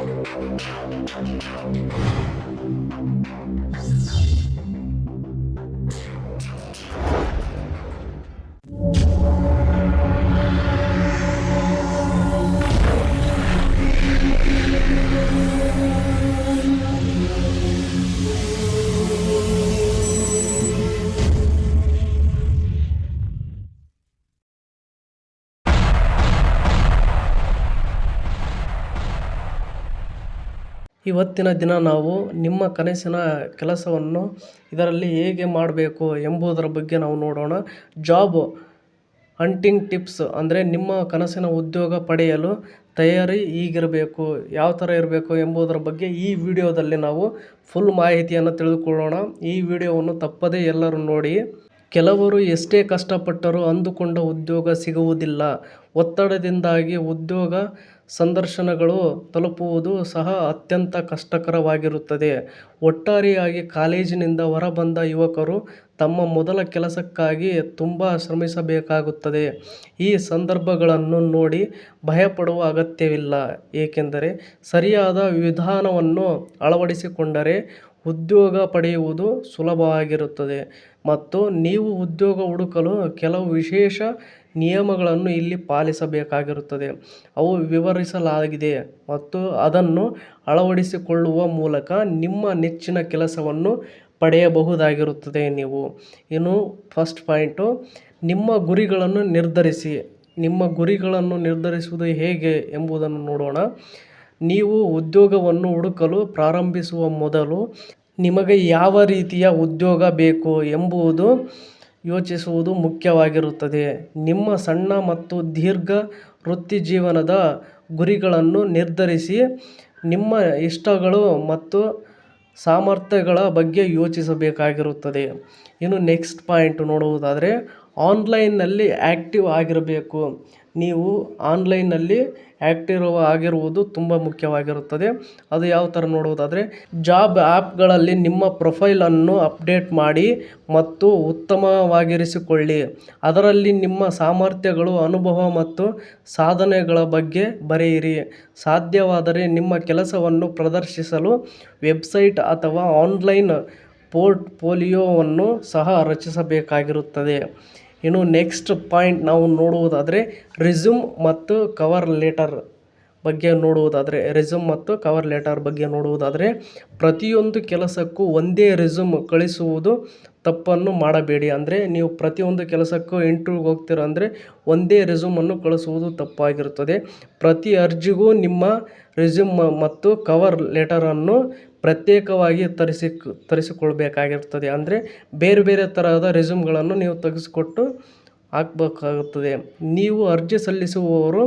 Thank you. ಇವತ್ತಿನ ದಿನ ನಾವು ನಿಮ್ಮ ಕನಸಿನ ಕೆಲಸವನ್ನು ಇದರಲ್ಲಿ ಹೇಗೆ ಮಾಡಬೇಕು ಎಂಬುದರ ಬಗ್ಗೆ ನಾವು ನೋಡೋಣ. ಜಾಬ್ ಹಂಟಿಂಗ್ ಟಿಪ್ಸ್ ಅಂದರೆ ನಿಮ್ಮ ಕನಸಿನ ಉದ್ಯೋಗ ಪಡೆಯಲು ತಯಾರಿ ಈಗಿರಬೇಕು, ಯಾವ ಥರ ಇರಬೇಕು ಎಂಬುದರ ಬಗ್ಗೆ ಈ ವಿಡಿಯೋದಲ್ಲಿ ನಾವು ಫುಲ್ ಮಾಹಿತಿಯನ್ನು ತಿಳಿದುಕೊಳ್ಳೋಣ. ಈ ವಿಡಿಯೋವನ್ನು ತಪ್ಪದೇ ಎಲ್ಲರೂ ನೋಡಿ. ಕೆಲವರು ಎಷ್ಟೇ ಕಷ್ಟಪಟ್ಟರೂ ಅಂದುಕೊಂಡ ಉದ್ಯೋಗ ಸಿಗುವುದಿಲ್ಲ. ಒತ್ತಡದಿಂದಾಗಿ ಉದ್ಯೋಗ ಸಂದರ್ಶನಗಳು ತಲುಪುವುದು ಸಹ ಅತ್ಯಂತ ಕಷ್ಟಕರವಾಗಿರುತ್ತದೆ. ಒಟ್ಟಾರೆಯಾಗಿ ಕಾಲೇಜಿನಿಂದ ಹೊರಬಂದ ಯುವಕರು ತಮ್ಮ ಮೊದಲ ಕೆಲಸಕ್ಕಾಗಿ ತುಂಬ ಶ್ರಮಿಸಬೇಕಾಗುತ್ತದೆ. ಈ ಸಂದರ್ಭಗಳನ್ನು ನೋಡಿ ಭಯಪಡುವ ಅಗತ್ಯವಿಲ್ಲ. ಏಕೆಂದರೆ, ಸರಿಯಾದ ವಿಧಾನವನ್ನು ಅಳವಡಿಸಿಕೊಂಡರೆ ಉದ್ಯೋಗ ಪಡೆಯುವುದು ಸುಲಭವಾಗಿರುತ್ತದೆ ಮತ್ತು ನೀವು ಉದ್ಯೋಗ ಹುಡುಕಲು ಕೆಲವು ವಿಶೇಷ ನಿಯಮಗಳನ್ನು ಇಲ್ಲಿ ಪಾಲಿಸಬೇಕಾಗಿರುತ್ತದೆ. ಅವು ವಿವರಿಸಲಾಗಿದೆ ಮತ್ತು ಅದನ್ನು ಅಳವಡಿಸಿಕೊಳ್ಳುವ ಮೂಲಕ ನಿಮ್ಮ ನೆಚ್ಚಿನ ಕೆಲಸವನ್ನು ಪಡೆಯಬಹುದಾಗಿರುತ್ತದೆ ನೀವು. ಇನ್ನು ಫಸ್ಟ್ ಪಾಯಿಂಟು ನಿಮ್ಮ ಗುರಿಗಳನ್ನು ನಿರ್ಧರಿಸಿ. ನಿಮ್ಮ ಗುರಿಗಳನ್ನು ನಿರ್ಧರಿಸುವುದು ಹೇಗೆ ಎಂಬುದನ್ನು ನೋಡೋಣ. ನೀವು ಉದ್ಯೋಗವನ್ನು ಹುಡುಕಲು ಪ್ರಾರಂಭಿಸುವ ಮೊದಲು ನಿಮಗೆ ಯಾವ ರೀತಿಯ ಉದ್ಯೋಗ ಬೇಕು ಎಂಬುದು ಯೋಚಿಸುವುದು ಮುಖ್ಯವಾಗಿರುತ್ತದೆ. ನಿಮ್ಮ ಸಣ್ಣ ಮತ್ತು ದೀರ್ಘ ವೃತ್ತಿ ಜೀವನದ ಗುರಿಗಳನ್ನು ನಿರ್ಧರಿಸಿ ನಿಮ್ಮ ಇಷ್ಟಗಳು ಮತ್ತು ಸಾಮರ್ಥ್ಯಗಳ ಬಗ್ಗೆ ಯೋಚಿಸಬೇಕಾಗಿರುತ್ತದೆ. ಇನ್ನು ನೆಕ್ಸ್ಟ್ ಪಾಯಿಂಟ್ ನೋಡುವುದಾದರೆ ಆನ್ಲೈನ್ನಲ್ಲಿ ಆ್ಯಕ್ಟಿವ್ ಆಗಿರಬೇಕು. ನೀವು ಆನ್ಲೈನ್ನಲ್ಲಿ ಆ್ಯಕ್ಟಿವ್ ಆಗಿರುವುದು ತುಂಬ ಮುಖ್ಯವಾಗಿರುತ್ತದೆ. ಅದು ಯಾವ ಥರ ನೋಡುವುದಾದರೆ ಜಾಬ್ ಆ್ಯಪ್ಗಳಲ್ಲಿ ನಿಮ್ಮ ಪ್ರೊಫೈಲನ್ನು ಅಪ್ಡೇಟ್ ಮಾಡಿ ಮತ್ತು ಉತ್ತಮವಾಗಿರಿಸಿಕೊಳ್ಳಿ. ಅದರಲ್ಲಿ ನಿಮ್ಮ ಸಾಮರ್ಥ್ಯಗಳು, ಅನುಭವ ಮತ್ತು ಸಾಧನೆಗಳ ಬಗ್ಗೆ ಬರೆಯಿರಿ. ಸಾಧ್ಯವಾದರೆ ನಿಮ್ಮ ಕೆಲಸವನ್ನು ಪ್ರದರ್ಶಿಸಲು ವೆಬ್ಸೈಟ್ ಅಥವಾ ಆನ್ಲೈನ್ ಪೋರ್ಟ್ಫೋಲಿಯೊವನ್ನು ಸಹ ರಚಿಸಬೇಕಾಗಿರುತ್ತದೆ. ಇನ್ನು ನೆಕ್ಸ್ಟ್ ಪಾಯಿಂಟ್ ನಾವು ನೋಡುವುದಾದರೆ ರಿಸ್ಯೂಮ್ ಮತ್ತು ಕವರ್ ಲೆಟರ್ ಬಗ್ಗೆ ನೋಡುವುದಾದರೆ, ರೆಸ್ಯೂಮ್ ಮತ್ತು ಕವರ್ ಲೆಟರ್ ಬಗ್ಗೆ ನೋಡುವುದಾದರೆ ಪ್ರತಿಯೊಂದು ಕೆಲಸಕ್ಕೂ ಒಂದೇ ರೆಸ್ಯೂಮ್ ಕಳಿಸುವುದು ತಪ್ಪನ್ನು ಮಾಡಬೇಡಿ. ಅಂದರೆ ನೀವು ಪ್ರತಿಯೊಂದು ಕೆಲಸಕ್ಕೂ ಇಂಟರ್ವ್ಯೂಗೆ ಹೋಗ್ತೀರ ಅಂದರೆ ಒಂದೇ ರೆಸ್ಯೂಮನ್ನು ಕಳಿಸುವುದು ತಪ್ಪಾಗಿರುತ್ತದೆ. ಪ್ರತಿ ಅರ್ಜಿಗೂ ನಿಮ್ಮ ರೆಸ್ಯೂಮ್ ಮತ್ತು ಕವರ್ ಲೆಟರನ್ನು ಪ್ರತ್ಯೇಕವಾಗಿ ತರಿಸಿ ತರಿಸಿಕೊಳ್ಬೇಕಾಗಿರ್ತದೆ. ಅಂದರೆ ಬೇರೆ ಬೇರೆ ತರಹದ ರೆಸ್ಯೂಮ್ಗಳನ್ನು ನೀವು ತೆಗೆಸಿಕೊಟ್ಟು ಹಾಕಬೇಕಾಗುತ್ತದೆ. ನೀವು ಅರ್ಜಿ ಸಲ್ಲಿಸುವವರು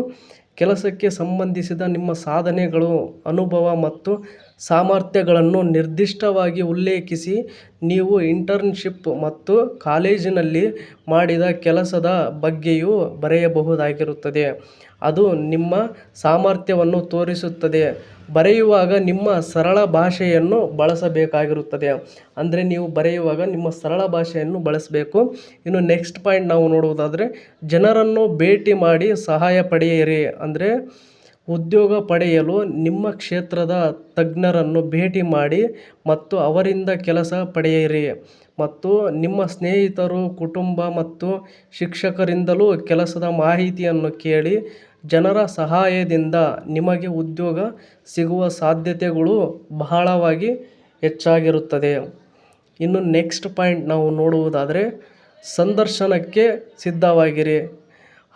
ಕೆಲಸಕ್ಕೆ ಸಂಬಂಧಿಸಿದ ನಿಮ್ಮ ಸಾಧನೆಗಳು, ಅನುಭವ ಮತ್ತು ಸಾಮರ್ಥ್ಯಗಳನ್ನು ನಿರ್ದಿಷ್ಟವಾಗಿ ಉಲ್ಲೇಖಿಸಿ ನೀವು ಇಂಟರ್ನ್ಶಿಪ್ ಮತ್ತು ಕಾಲೇಜಿನಲ್ಲಿ ಮಾಡಿದ ಕೆಲಸದ ಬಗ್ಗೆಯೂ ಬರೆಯಬಹುದಾಗಿರುತ್ತದೆ. ಅದು ನಿಮ್ಮ ಸಾಮರ್ಥ್ಯವನ್ನು ತೋರಿಸುತ್ತದೆ. ಬರೆಯುವಾಗ ನಿಮ್ಮ ಸರಳ ಭಾಷೆಯನ್ನು ಬಳಸಬೇಕಾಗಿರುತ್ತದೆ. ಅಂದರೆ ನೀವು ಬರೆಯುವಾಗ ನಿಮ್ಮ ಸರಳ ಭಾಷೆಯನ್ನು ಬಳಸಬೇಕು. ಇನ್ನು ನೆಕ್ಸ್ಟ್ ಪಾಯಿಂಟ್ ನಾವು ನೋಡುವುದಾದರೆ, ಜನರನ್ನು ಭೇಟಿ ಮಾಡಿ ಸಹಾಯ ಪಡೆಯಿರಿ. ಅಂದರೆ ಉದ್ಯೋಗ ಪಡೆಯಲು ನಿಮ್ಮ ಕ್ಷೇತ್ರದ ತಜ್ಞರನ್ನು ಭೇಟಿ ಮಾಡಿ ಮತ್ತು ಅವರಿಂದ ಕೆಲಸ ಪಡೆಯಿರಿ. ಮತ್ತು ನಿಮ್ಮ ಸ್ನೇಹಿತರು, ಕುಟುಂಬ ಮತ್ತು ಶಿಕ್ಷಕರಿಂದಲೂ ಕೆಲಸದ ಮಾಹಿತಿಯನ್ನು ಕೇಳಿ ಜನರ ಸಹಾಯದಿಂದ ನಿಮಗೆ ಉದ್ಯೋಗ ಸಿಗುವ ಸಾಧ್ಯತೆಗಳು ಬಹಳವಾಗಿ ಹೆಚ್ಚಾಗಿರುತ್ತದೆ. ಇನ್ನು ನೆಕ್ಸ್ಟ್ ಪಾಯಿಂಟ್ ನಾವು ನೋಡುವುದಾದರೆ ಸಂದರ್ಶನಕ್ಕೆ ಸಿದ್ಧವಾಗಿರಿ.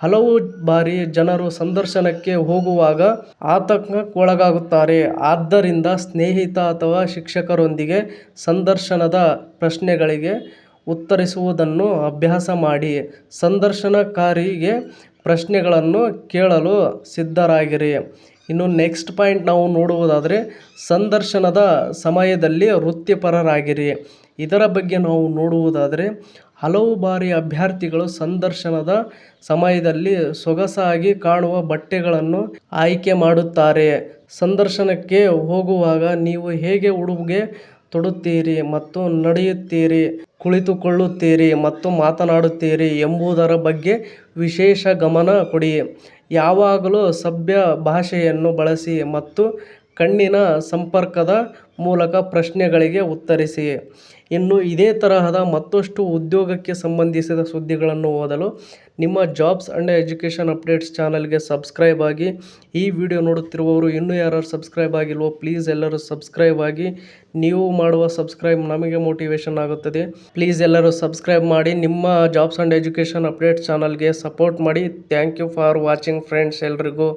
ಹಲವು ಬಾರಿ ಜನರು ಸಂದರ್ಶನಕ್ಕೆ ಹೋಗುವಾಗ ಆತಂಕಕ್ಕೊಳಗಾಗುತ್ತಾರೆ. ಆದ್ದರಿಂದ ಸ್ನೇಹಿತ ಅಥವಾ ಶಿಕ್ಷಕರೊಂದಿಗೆ ಸಂದರ್ಶನದ ಪ್ರಶ್ನೆಗಳಿಗೆ ಉತ್ತರಿಸುವುದನ್ನು ಅಭ್ಯಾಸ ಮಾಡಿ, ಸಂದರ್ಶನಕಾರಿಗೆ ಪ್ರಶ್ನೆಗಳನ್ನು ಕೇಳಲು ಸಿದ್ಧರಾಗಿರಿ. ಇನ್ನು ನೆಕ್ಸ್ಟ್ ಪಾಯಿಂಟ್ ನಾವು ನೋಡುವುದಾದರೆ, ಸಂದರ್ಶನದ ಸಮಯದಲ್ಲಿ ವೃತ್ತಿಪರರಾಗಿರಿ. ಇದರ ಬಗ್ಗೆ ನಾವು ನೋಡುವುದಾದರೆ ಹಲವು ಬಾರಿ ಅಭ್ಯರ್ಥಿಗಳು ಸಂದರ್ಶನದ ಸಮಯದಲ್ಲಿ ಸೊಗಸಾಗಿ ಕಾಣುವ ಬಟ್ಟೆಗಳನ್ನು ಆಯ್ಕೆ ಮಾಡುತ್ತಾರೆ. ಸಂದರ್ಶನಕ್ಕೆ ಹೋಗುವಾಗ ನೀವು ಹೇಗೆ ಉಡುಗೆ ತೊಡುತ್ತೀರಿ ಮತ್ತು ನಡೆಯುತ್ತೀರಿ, ಕುಳಿತುಕೊಳ್ಳುತ್ತೀರಿ ಮತ್ತು ಮಾತನಾಡುತ್ತೀರಿ ಎಂಬುದರ ಬಗ್ಗೆ ವಿಶೇಷ ಗಮನ ಕೊಡಿ. ಯಾವಾಗಲೂ ಸಭ್ಯ ಭಾಷೆಯನ್ನು ಬಳಸಿ ಮತ್ತು ಕಣ್ಣಿನ ಸಂಪರ್ಕದ ಮೂಲಕ ಪ್ರಶ್ನೆಗಳಿಗೆ ಉತ್ತರಿಸಿ. ಇನ್ನು ಇದೇ ತರಹದ ಮತ್ತಷ್ಟು ಉದ್ಯೋಗಕ್ಕೆ ಸಂಬಂಧಿಸಿದ ಸುದ್ದಿಗಳನ್ನು ಓದಲು ನಿಮ್ಮ ಜಾಬ್ಸ್ ಅಂಡ್ ಎಜುಕೇಷನ್ ಅಪ್ಡೇಟ್ಸ್ ಚಾನಲ್ಗೆ ಸಬ್ಸ್ಕ್ರೈಬ್ ಆಗಿ. ಈ ವಿಡಿಯೋ ನೋಡುತ್ತಿರುವವರು ಇನ್ನೂ ಯಾರು ಸಬ್ಸ್ಕ್ರೈಬ್ ಆಗಿಲ್ವೋ ಪ್ಲೀಸ್ ಎಲ್ಲರೂ ಸಬ್ಸ್ಕ್ರೈಬ್ ಆಗಿ. ನೀವು ಮಾಡುವ ಸಬ್ಸ್ಕ್ರೈಬ್ ನಮಗೆ ಮೋಟಿವೇಶನ್ ಆಗುತ್ತದೆ. ಪ್ಲೀಸ್ ಎಲ್ಲರೂ ಸಬ್ಸ್ಕ್ರೈಬ್ ಮಾಡಿ ನಿಮ್ಮ ಜಾಬ್ಸ್ ಅಂಡ್ ಎಜುಕೇಷನ್ ಅಪ್ಡೇಟ್ಸ್ ಚಾನಲ್ಗೆ ಸಪೋರ್ಟ್ ಮಾಡಿ. Thank you for watching friends ಎಲ್ರಿಗೂ.